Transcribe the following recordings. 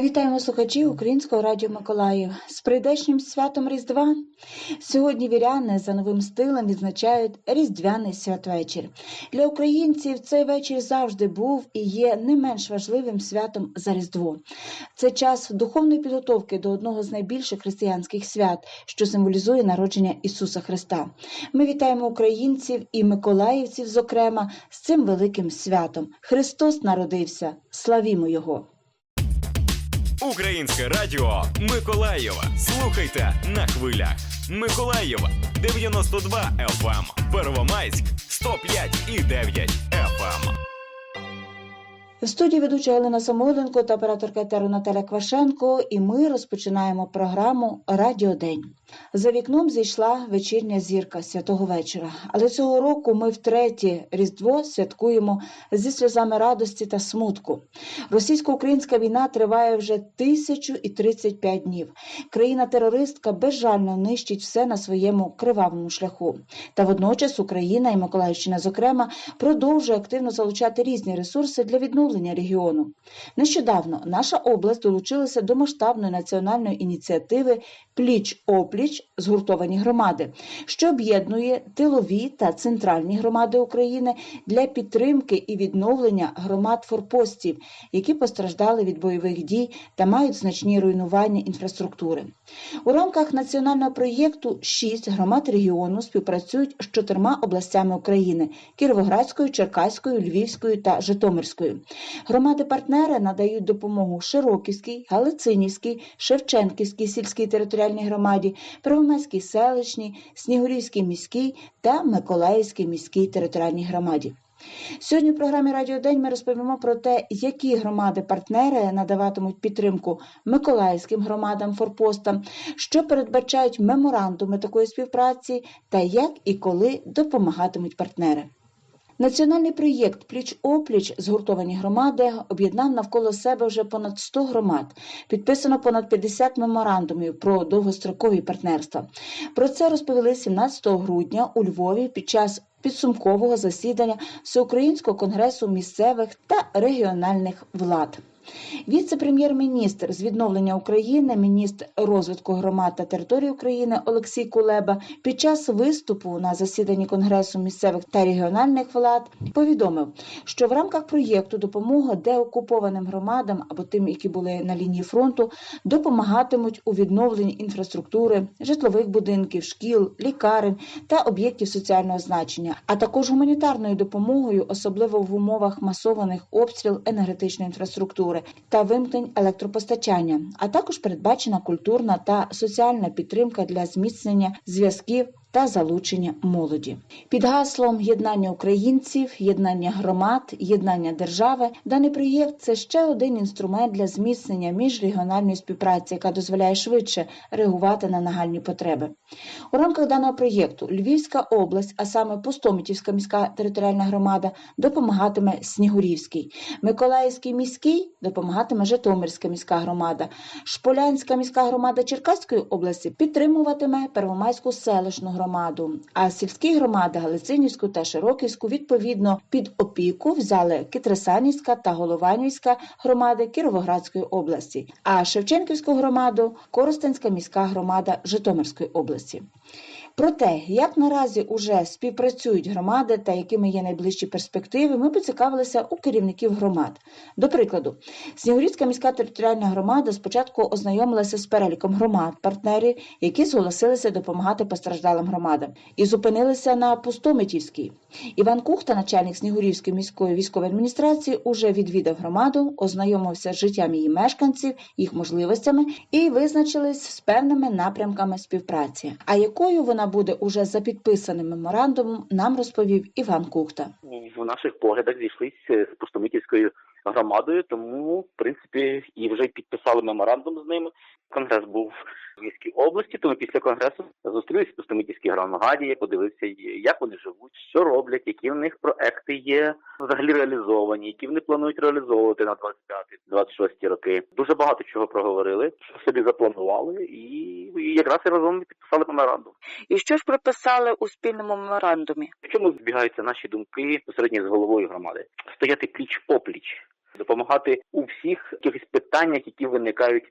Вітаємо слухачів Українського радіо Миколаїв з прийдешнім святом Різдва. Сьогодні віряни за новим стилем відзначають Різдвяний святвечір. Для українців цей вечір завжди був і є не менш важливим святом за Різдво. Це час духовної підготовки до одного з найбільших християнських свят, що символізує народження Ісуса Христа. Ми вітаємо українців і миколаївців, зокрема, з цим великим святом. Христос народився. Славімо Його! Українське радіо Миколаєва. Слухайте на хвилях. Миколаєва 92 FM. Первомайськ 105 і 9 FM. В студії ведуча Галина Самойленко та операторка етеру Квашенко, і ми розпочинаємо програму Радіодень. За вікном зійшла вечірня зірка святого вечора. Але цього року ми втретє Різдво святкуємо зі сльозами радості та смутку. Російсько-українська війна триває вже тисячу і 35 днів. Країна-терористка безжально нищить все на своєму кривавому шляху. Та водночас Україна і Миколаївщина, зокрема, продовжує активно залучати різні ресурси для відновлення регіону. Нещодавно наша область долучилася до масштабної національної ініціативи Пліч опліч згуртовані громади, що об'єднує тилові та центральні громади України для підтримки і відновлення громад форпостів, які постраждали від бойових дій та мають значні руйнування інфраструктури. У рамках національного проєкту шість громад регіону співпрацюють з чотирма областями України: Кіровоградською, Черкаською, Львівською та Житомирською. Громади-партнери надають допомогу Широківській, Галицинівській, Шевченківській сільській територіальній громаді, Первомайській селищній, Снігурівській міській та Миколаївській міській територіальній громаді. Сьогодні в програмі Радіо День ми розповімо про те, які громади-партнери надаватимуть підтримку миколаївським громадам форпостам, що передбачають меморандуми такої співпраці та як і коли допомагатимуть партнери. Національний проєкт Пліч опліч згуртовані громади об'єднав навколо себе вже понад 100 громад. Підписано понад 50 меморандумів про довгострокові партнерства. Про це розповіли 17 грудня у Львові під час підсумкового засідання Всеукраїнського конгресу місцевих та регіональних влад. Віце-прем'єр-міністр з відновлення України, міністр розвитку громад та території України Олексій Кулеба під час виступу на засіданні Конгресу місцевих та регіональних влад повідомив, що в рамках проєкту допомога деокупованим громадам або тим, які були на лінії фронту, допомагатимуть у відновленні інфраструктури, житлових будинків, шкіл, лікарень та об'єктів соціального значення, а також гуманітарною допомогою, особливо в умовах масованих обстріл енергетичної інфраструктури та вимкнень електропостачання, а також передбачена культурна та соціальна підтримка для зміцнення зв'язків та залучення молоді. Під гаслом єднання українців, єднання громад, єднання держави даний проєкт це ще один інструмент для зміцнення міжрегіональної співпраці, яка дозволяє швидше реагувати на нагальні потреби. У рамках даного проєкту Львівська область, а саме Пустомитівська міська територіальна громада, допомагатиме Снігурівській, Миколаївський міський допомагатиме Житомирська міська громада, Шполянська міська громада Черкаської області підтримуватиме Первомайську селищну громаду, а сільські громади Галицинівську та Широківську відповідно під опіку взяли Китресанівська та Голованівська громади Кіровоградської області, а Шевченківську громаду Коростенська міська громада Житомирської області. Про те, як наразі уже співпрацюють громади та якими є найближчі перспективи, ми поцікавилися у керівників громад. До прикладу, Снігурівська міська територіальна громада спочатку ознайомилася з переліком громад, партнерів, які зголосилися допомагати постраждалим громадам, і зупинилися на Пустомитівській. Іван Кухта, начальник Снігурівської міської військової адміністрації, уже відвідав громаду, ознайомився з життям її мешканців, їх можливостями і визначились з певними напрямками співпраці. А якою вона буде уже за підписаним меморандумом, нам розповів Іван Кухта. в наших поглядах зійшлися з Пустомитівською громадою, тому в принципі і вже підписали меморандум з ними. Конгрес був в Львівській області, тому після конгресу зустрілися в Пустомитівській громаді, я подивився, як вони живуть, що роблять, які в них проекти є взагалі реалізовані, які вони планують реалізовувати на 25-26 роки. Дуже багато чого проговорили, що собі запланували, і, і якраз і разом підписали меморандум. І що ж прописали у спільному меморандумі? В чому збігаються наші думки посередньо з головою громади? Стояти пліч опліч. Допомагати у всіх якихось питаннях, які виникають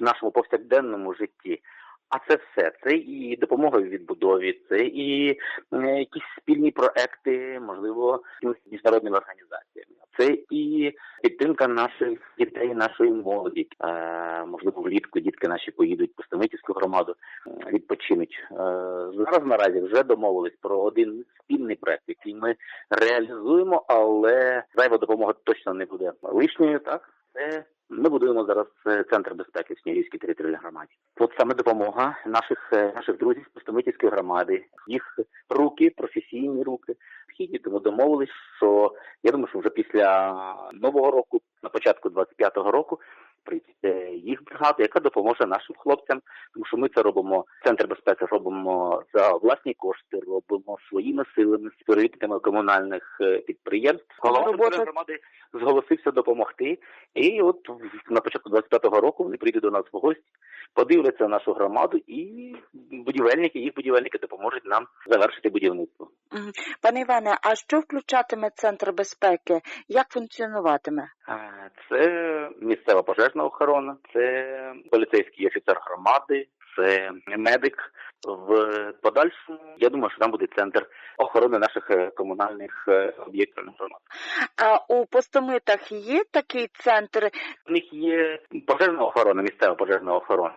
в нашому повсякденному житті. А це все. Це і допомога в відбудові, це і якісь спільні проекти, можливо, з міжнародними організаціями. Це і підтримка наших дітей, нашої молоді. Е, можливо, влітку дітки наші поїдуть по Стамитівську громаду, е, відпочинуть. Е, зараз наразі вже домовились про один спільний проект, який ми реалізуємо, але зайва допомога точно не буде лишньою. Так це ми будуємо зараз е, центр безпеки в Снігівській територіальній громаді. От саме допомога наших е, наших друзів з Пустомитівської громади, їх руки, професійні руки. Східні тому домовились, що я думаю, що вже після нового року, на початку 25-го року, їх бригада, яка допоможе нашим хлопцям, тому що ми це робимо. Центр безпеки робимо за власні кошти, робимо своїми силами, з співробітниками комунальних е, підприємств. Голова громади зголосився допомогти. І от на початку 25-го року вони прийдуть до нас в гості, подивляться нашу громаду, і будівельники, їх будівельники допоможуть нам завершити будівництво. Мгм. Пане Іване, а що включатиме центр безпеки? Як функціонуватиме? Е, Це місцева пожежна охорона, це поліцейський офіцер громади, це медик. В подальшому я думаю, що там буде центр охорони наших е, комунальних е, об'єктів громад. А у постомитах є такий центр? У них є пожежна охорона, місцева пожежна охорона.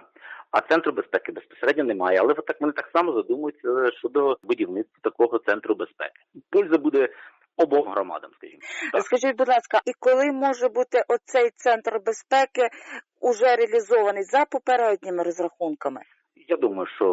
А центру безпеки безпосередньо немає. Але так вони так само задумуються щодо будівництва такого центру безпеки. Польза буде обом громадам, скажімо. Так. Скажіть, будь ласка, і коли може бути оцей центр безпеки уже реалізований за попередніми розрахунками? Я думаю, що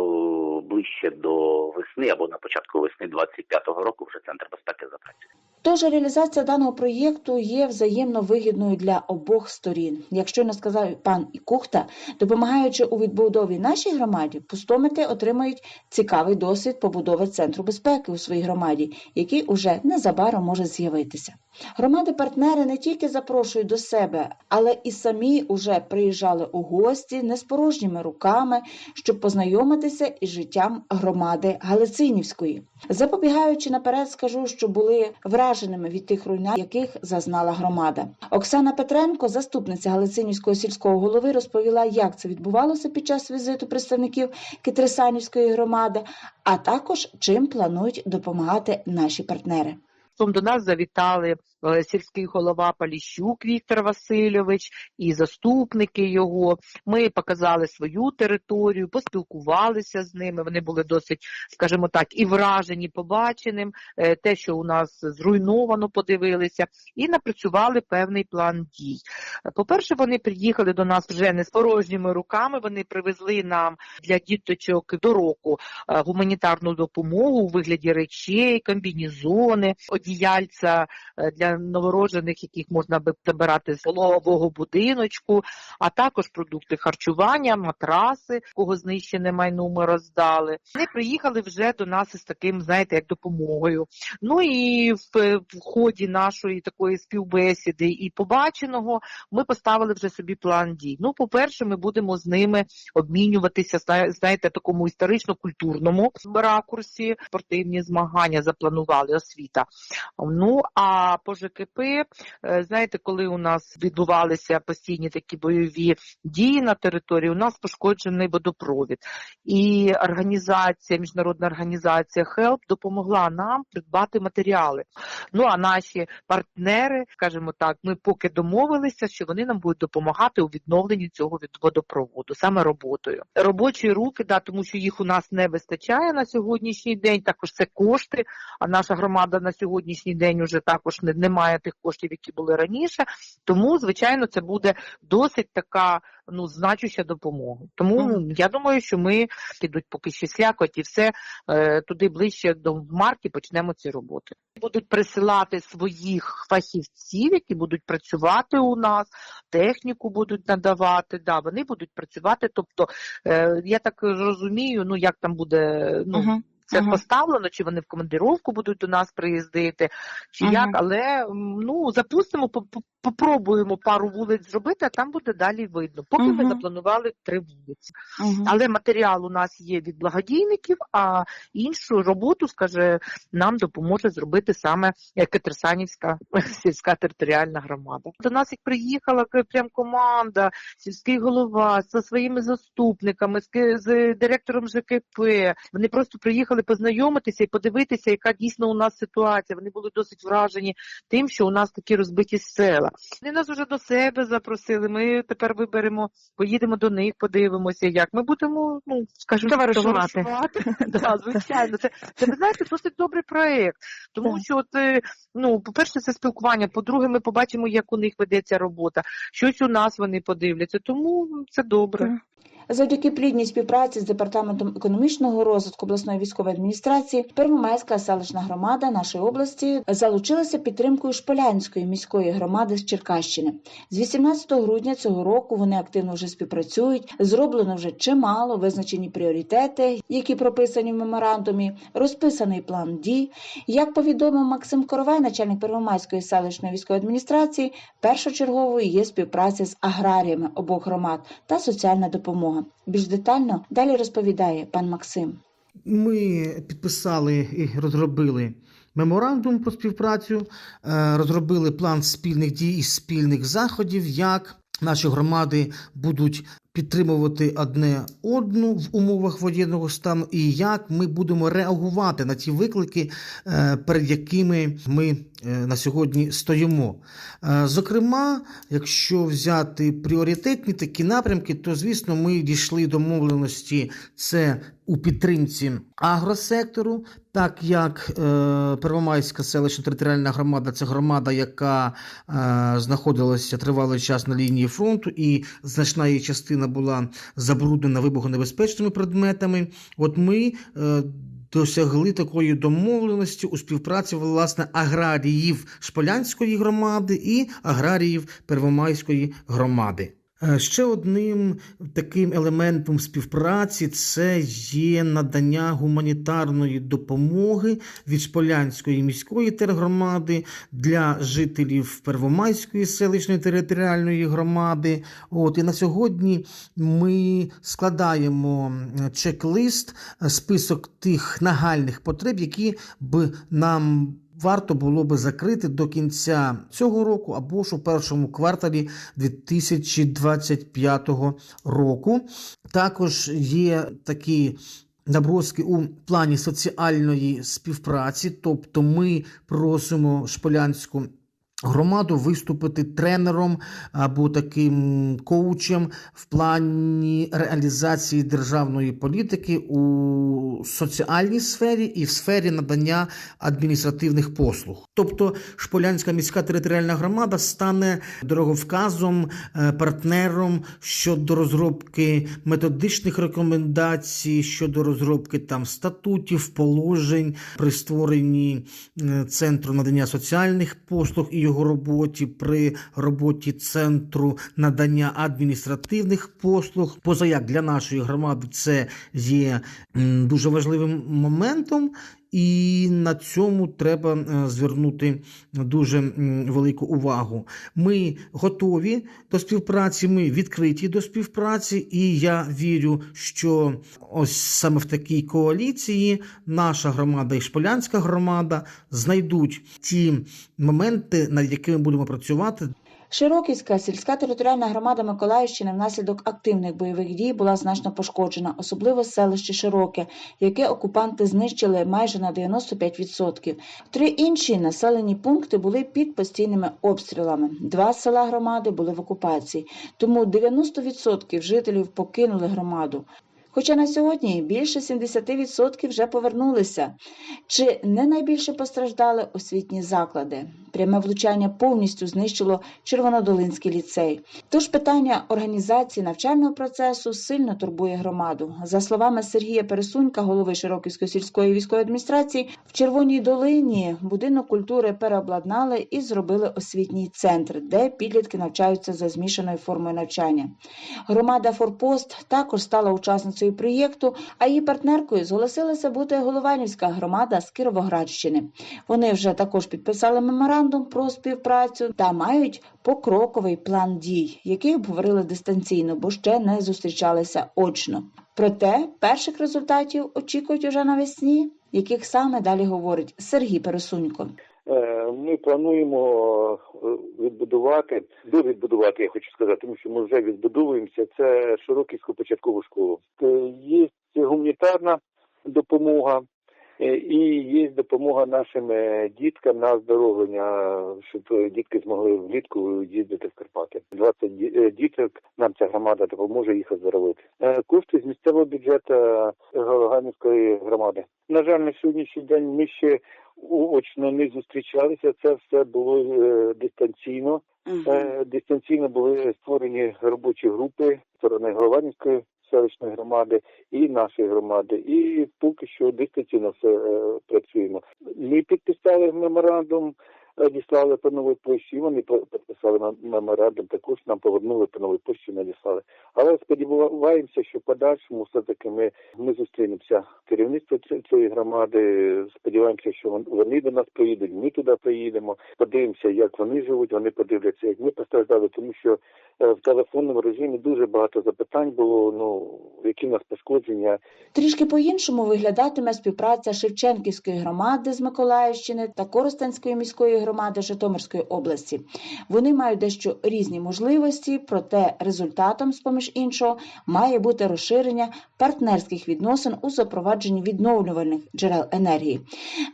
ближче до весни або на початку весни 25-го року вже центр безпеки запрацює. Тож реалізація даного проєкту є взаємно вигідною для обох сторін. Якщо не сказав пан Кухта, допомагаючи у відбудові нашій громаді, пустомити отримають цікавий досвід побудови центру безпеки у своїй громаді, який уже незабаром може з'явитися. Громади-партнери не тільки запрошують до себе, але і самі уже приїжджали у гості не з порожніми руками, щоб познайомитися із життям громади Галицинівської. Запобігаючи наперед, скажу, що були враженими від тих руйнацій, яких зазнала громада. Оксана Петренко, заступниця Галицинівського сільського голови, розповіла, як це відбувалося під час візиту представників Китрисанівської громади, а також чим планують допомагати наші партнери. До нас завітали сільський голова Поліщук Віктор Васильович і заступники його. Ми показали свою територію, поспілкувалися з ними. Вони були досить, скажімо так, і вражені побаченим, е, те, що у нас зруйновано, подивилися, і напрацювали певний план дій. Е, По-перше, вони приїхали до нас вже не з порожніми руками. Вони привезли нам для діточок до року е, гуманітарну допомогу у вигляді речей, комбінізони, одіяльця е, для новороджених, яких можна би забирати з пологового будиночку, а також продукти харчування, матраси, кого знищене майно ми роздали. Вони приїхали вже до нас із таким, знаєте, як допомогою. Ну і в, в ході нашої такої співбесіди і побаченого ми поставили вже собі план дій. Ну, по-перше, ми будемо з ними обмінюватися, зна- знаєте, такому історично-культурному ракурсі. Спортивні змагання запланували освіта. Ну а по ЖКП, е, знаєте, коли у нас відбувалися постійні такі бойові дії на території, у нас пошкоджений водопровід. І організація, міжнародна організація HELP допомогла нам придбати матеріали. Ну а наші партнери, скажімо так, ми поки домовилися, що вони нам будуть допомагати у відновленні цього від водопроводу, саме роботою. Робочі руки, да, тому що їх у нас не вистачає на сьогоднішній день. Також це кошти. А наша громада на сьогоднішній день уже також не, не має тих коштів, які були раніше. Тому, звичайно, це буде досить така ну значуща допомога. Тому Мгм. я думаю, що ми підуть поки ще слякоть і все е, туди ближче до марки почнемо ці роботи. Будуть присилати своїх фахівців, які будуть працювати у нас, техніку будуть надавати. Да, вони будуть працювати. Тобто, е, я так розумію, ну як там буде ну. Мгм. Це Ага. поставлено, чи вони в командировку будуть до нас приїздити, чи Ага. як, але ну запустимо, по- по- попробуємо пару вулиць зробити, а там буде далі видно. Поки ми запланували три вулиці. Мгм. Але матеріал у нас є від благодійників, а іншу роботу, скаже, нам допоможе зробити саме е, Катерсанівська сільська територіальна громада. До нас як приїхала прям команда, сільський голова зі своїми заступниками, з директором ЖКП. Вони просто приїхали познайомитися і подивитися, яка дійсно у нас ситуація. Вони були досить вражені тим, що у нас такі розбиті села. Вони нас вже до себе запросили. Ми тепер виберемо, поїдемо до них, подивимося, як ми будемо, ну скажімо, Товаришувати. Да, звичайно, це це ви знаєте досить добрий проект. Тому що, от, е, ну, по-перше, це спілкування. По-друге, ми побачимо, як у них ведеться робота. Щось у нас вони подивляться. Тому це добре. Завдяки плідній співпраці з департаментом економічного розвитку обласної військової адміністрації Первомайська селищна громада нашої області залучилася підтримкою Шполянської міської громади з Черкащини. З 18 грудня цього року вони активно вже співпрацюють. Зроблено вже чимало визначені пріоритети, які прописані в меморандумі, розписаний план дій. Як повідомив Максим Коровай, начальник Первомайської селищної військової адміністрації, першочерговою є співпраця з аграріями обох громад та соціальна допомога. Більш детально далі розповідає пан Максим. Ми підписали і розробили меморандум про співпрацю, е, розробили план спільних дій і спільних заходів, як наші громади будуть підтримувати одне одну в умовах воєнного стану, і як ми будемо реагувати на ті виклики, е, перед якими ми е, на сьогодні стоїмо. Е, Зокрема, якщо взяти пріоритетні такі напрямки, то звісно ми дійшли домовленості це у підтримці агросектору, так як е, Первомайська селищна територіальна громада це громада, яка е, знаходилася тривалий час на лінії фронту, і значна її частина була забруднена вибухонебезпечними предметами. От ми е, досягли такої домовленості у співпраці власне аграріїв Шполянської громади і аграріїв Первомайської громади. Е, Ще одним таким елементом співпраці це є надання гуманітарної допомоги від Шполянської міської тергромади для жителів Первомайської селищної територіальної громади. От і на сьогодні ми складаємо е, чек-лист, е, список тих нагальних потреб, які б нам варто було би закрити до кінця цього року або ж у першому кварталі 2025 року. Також є такі. Наброски у плані соціальної співпраці, тобто ми просимо Шполянську громаду виступити тренером або таким коучем в плані реалізації державної політики у соціальній сфері і в сфері надання адміністративних послуг. Тобто Шполянська міська територіальна громада стане дороговказом, е, партнером щодо розробки методичних рекомендацій, щодо розробки там статутів, положень при створенні е, центру надання соціальних послуг і його роботі, при роботі центру надання адміністративних послуг. Позаяк для нашої громади це є дуже важливим моментом. І на цьому треба е, звернути дуже велику увагу. Ми готові до співпраці, ми відкриті до співпраці, і я вірю, що ось саме в такій коаліції наша громада і Шполянська громада знайдуть ті моменти, над якими будемо працювати Широківська сільська територіальна громада Миколаївщини внаслідок активних бойових дій була значно пошкоджена, особливо селище Широке, яке окупанти знищили майже на 95%. Три інші населені пункти були під постійними обстрілами. Два села громади були в окупації, тому 90% жителів покинули громаду. Хоча на сьогодні більше 70% вже повернулися. Чи не найбільше постраждали освітні заклади? Пряме влучання повністю знищило Червонодолинський ліцей. Тож питання організації навчального процесу сильно турбує громаду. За словами Сергія Пересунька, голови Широківської сільської військової адміністрації, в Червоній долині будинок культури переобладнали і зробили освітній центр, де підлітки навчаються за змішаною формою навчання. Громада Форпост також стала учасницею проєкту, а її партнеркою зголосилася бути Голованівська громада з Кіровоградщини. Вони вже також підписали меморандум про співпрацю та мають покроковий план дій, який обговорили дистанційно, бо ще не зустрічалися очно. Проте перших результатів очікують уже навесні, яких саме далі говорить Сергій Пересунько. Е, Ми плануємо е, відбудувати, довідбудувати, я хочу сказати, тому що ми вже відбудовуємося. Це Широківську початкову школу. Е, Є гуманітарна допомога і є допомога нашим е, діткам на оздоровлення, щоб е, дітки змогли влітку їздити в Карпати. 20 ді- е, діток нам ця громада допоможе їх оздоровити. Е, Кошти з місцевого бюджету Гаганівської громади. На жаль, на сьогоднішній день ми ще очно не зустрічалися. Це все було е, дистанційно. Е, дистанційно були створені робочі групи сторони Голованівської селищної громади і нашої громади. І поки що дистанційно все е, працюємо. Ми підписали меморандум, е, діслали по новій площі. Вони по- підписали мем- меморандум, також нам повернули по новій площі, надіслали. Але сподіваємося, що в подальшому все-таки ми, ми зустрінемося. Керівництво цієї громади. Сподіваємося, що вон- вони до нас приїдуть, ми туди приїдемо. Подивимося, як вони живуть. Вони подивляться, як ми постраждали, тому що е, в телефонному режимі дуже багато запитань було. Ну які в нас пошкодження, Трішки по-іншому виглядатиме співпраця Шевченківської громади з Миколаївщини та Коростенської міської громади Житомирської області. Вони мають дещо різні можливості, проте результатом, з поміж іншого, має бути розширення партнерських відносин у запровадженні відновлювальних джерел енергії.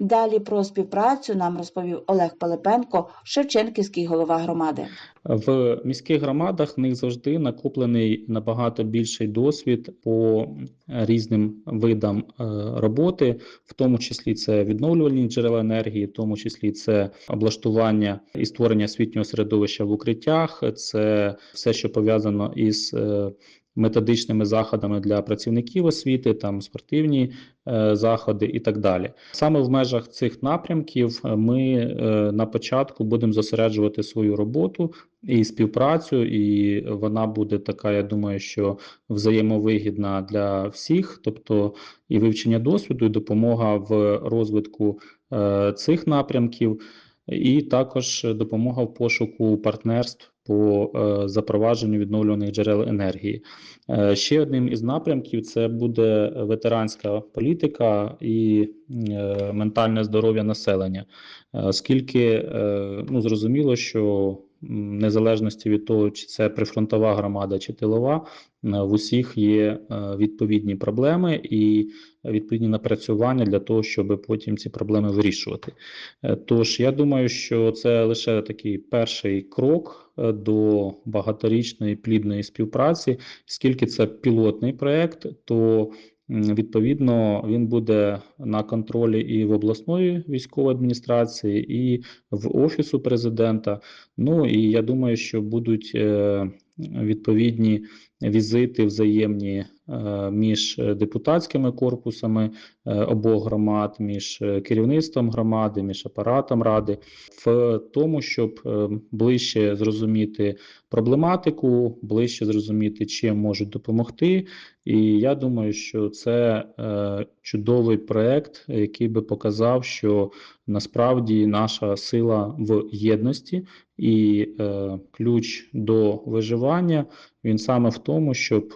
Далі про співпрацю нам розповів Олег Пилипенко, Шевченківський голова громади. В міських громадах в них завжди накоплений набагато більший досвід по різним видам е, роботи, в тому числі це відновлювальні джерела енергії, в тому числі це облаштування і створення освітнього середовища в укриттях, це все, що пов'язано із е, методичними заходами для працівників освіти, там спортивні е, заходи і так далі. Саме в межах цих напрямків е, ми е, на початку будемо зосереджувати свою роботу і співпрацю, і вона буде така, я думаю, що взаємовигідна для всіх, тобто і вивчення досвіду, і допомога в розвитку е, цих напрямків, і також допомога в пошуку партнерств по е, запровадженню відновлюваних джерел енергії. Е, Ще одним із напрямків це буде ветеранська політика і е, ментальне здоров'я населення, Е, оскільки е, ну, зрозуміло, що незалежності від того, чи це прифронтова громада чи тилова, е, в усіх є е, відповідні проблеми і відповідні напрацювання для того, щоб потім ці проблеми вирішувати. Е, Тож я думаю, що це лише такий перший крок до багаторічної плідної співпраці, оскільки це пілотний проект, то відповідно він буде на контролі і в обласної військової адміністрації, і в офісу президента. Ну і я думаю, що будуть е, відповідні візити взаємні між е, депутатськими корпусами е, обох громад, між е, керівництвом громади, між апаратом ради, в тому, щоб ближче зрозуміти проблематику, ближче зрозуміти, чим можуть допомогти. І я думаю, що це чудовий проект, який би показав, що насправді наша сила в єдності і ключ до виживання він саме в тому, щоб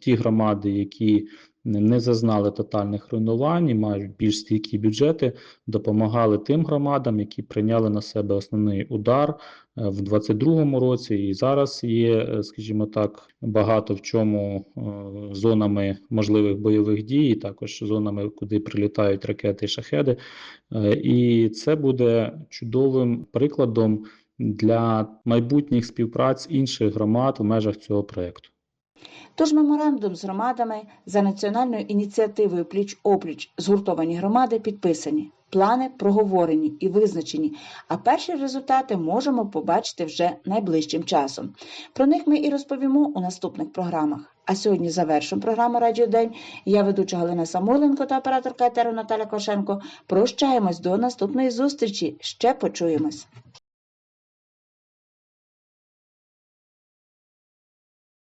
ті громади, які не зазнали тотальних руйнувань, і мають більш стійкі бюджети, допомагали тим громадам, які прийняли на себе основний удар е, в 22-му році. І зараз є, е, скажімо так, багато в чому е, зонами можливих бойових дій, також зонами, куди прилітають ракети і шахеди. І це буде чудовим прикладом для майбутніх співпраць інших громад в межах цього проекту. Тож меморандум з громадами за національною ініціативою Пліч опліч згуртовані громади підписані. Плани проговорені і визначені, а перші результати можемо побачити вже найближчим часом. Про них ми і розповімо у наступних програмах. А сьогодні завершуємо програму Радіо День. Я ведуча Галина Самоленко та операторка етеру Наталя Кошенко. Прощаємось до наступної зустрічі. Ще почуємось.